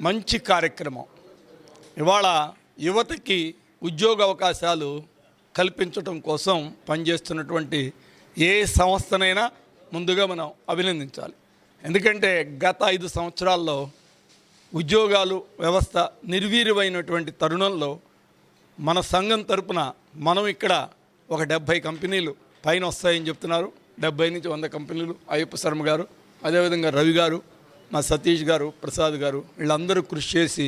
మంచి కార్యక్రమం. ఇవాళ యువతకి ఉద్యోగ అవకాశాలు కల్పించడం కోసం పనిచేస్తున్నటువంటి ఏ సంస్థనైనా ముందుగా మనం అభినందించాలి. ఎందుకంటే గత ఐదు సంవత్సరాల్లో ఉద్యోగాలు వ్యవస్థ నిర్వీర్యమైనటువంటి తరుణంలో మన సంఘం తరపున మనం ఇక్కడ ఒక డెబ్భై కంపెనీలు పైన వస్తాయని చెప్తున్నారు. డెబ్భై నుంచి వంద కంపెనీలు. అయ్యప్ప శర్మ గారు అదేవిధంగా రవి గారు మా సతీష్ గారు ప్రసాద్ గారు వీళ్ళందరూ కృషి చేసి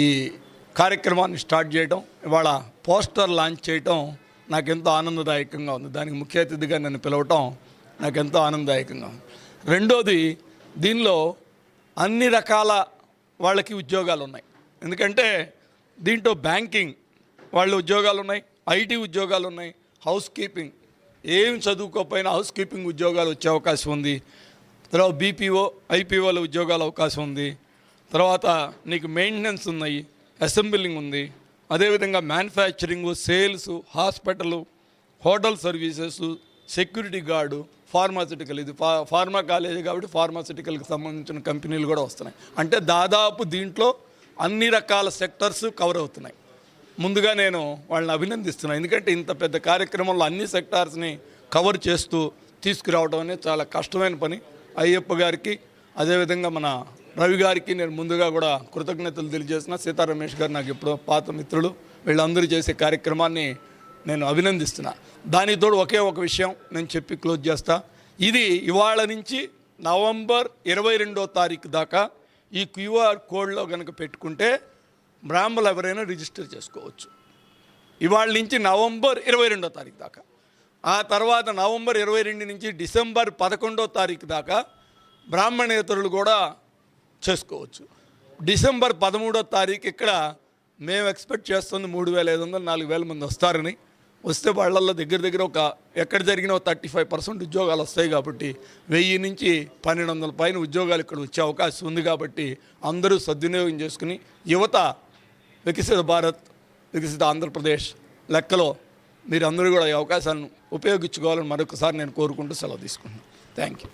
ఈ కార్యక్రమాన్ని స్టార్ట్ చేయడం ఇవాళ పోస్టర్ లాంచ్ చేయటం నాకెంతో ఆనందదాయకంగా ఉంది. దానికి ముఖ్య అతిథిగా నన్ను పిలవటం నాకెంతో ఆనందదాయకంగా ఉంది. రెండోది దీనిలో అన్ని రకాల వాళ్ళకి ఉద్యోగాలు ఉన్నాయి. ఎందుకంటే దీంట్లో బ్యాంకింగ్ వాళ్ళ ఉద్యోగాలు ఉన్నాయి ఐటీ ఉద్యోగాలు ఉన్నాయి హౌస్ కీపింగ్ ఏం చదువుకోకపోయినా హౌస్ కీపింగ్ ఉద్యోగాలు వచ్చే అవకాశం ఉంది. తర్వాత బీపీఓ ఐపీఓల ఉద్యోగాల అవకాశం ఉంది. తర్వాత నీకు మెయింటెనెన్స్ ఉన్నాయి అసెంబ్లింగ్ ఉంది. అదేవిధంగా manufacturing sales hospital hotel services security guard pharmaceutical ఇది ఫా ఫార్మా కాలేజీ కాబట్టి ఫార్మాసిటికల్కి సంబంధించిన కంపెనీలు కూడా వస్తున్నాయి. అంటే దాదాపు దీంట్లో అన్ని రకాల సెక్టర్స్ కవర్ అవుతున్నాయి. ముందుగా నేను వాళ్ళని అభినందిస్తున్నాను. ఎందుకంటే ఇంత పెద్ద కార్యక్రమంలో అన్ని సెక్టార్స్ని కవర్ చేస్తూ తీసుకురావడం అనేది చాలా కష్టమైన పని. అయ్యప్ప గారికి అదేవిధంగా మన రవి గారికి నేను ముందుగా కూడా కృతజ్ఞతలు తెలియజేసిన సీతా రమేష్ గారు నాకు ఎప్పుడో పాత మిత్రులు. వీళ్ళందరూ చేసే కార్యక్రమాన్ని నేను అభినందిస్తున్నా. దానితోడు ఒకే ఒక విషయం నేను చెప్పి క్లోజ్ చేస్తా. ఇది ఇవాళ నుంచి నవంబర్ ఇరవై రెండో తారీఖు దాకా ఈ క్యూఆర్ కోడ్లో కనుక పెట్టుకుంటే బ్రాహ్మలు ఎవరైనా రిజిస్టర్ చేసుకోవచ్చు. ఇవాళ నుంచి నవంబర్ ఇరవై రెండో తారీఖు దాకా. ఆ తర్వాత నవంబర్ ఇరవై రెండు నుంచి డిసెంబర్ పదకొండో తారీఖు దాకా బ్రాహ్మణేతరులు కూడా చేసుకోవచ్చు. డిసెంబర్ పదమూడో తారీఖు ఇక్కడ మేము ఎక్స్పెక్ట్ చేస్తుంది మూడు వేల ఐదు వందలు నాలుగు వేల మంది వస్తారని. వస్తే వాళ్ళల్లో దగ్గర దగ్గర ఒక ఎక్కడ జరిగిన థర్టీ ఫైవ్ పర్సెంట్ ఉద్యోగాలు వస్తాయి కాబట్టి వెయ్యి నుంచి పన్నెండు వందల పైన ఉద్యోగాలు ఇక్కడ వచ్చే అవకాశం ఉంది కాబట్టి అందరూ సద్వినియోగం చేసుకుని యువత వికసిత భారత్ వికసిత ఆంధ్రప్రదేశ్ లెక్కలో మీరు అందరూ కూడా ఈ అవకాశాలను ఉపయోగించుకోవాలని మరొకసారి నేను కోరుకుంటూ సెలవు తీసుకుంటున్నాను. Thank you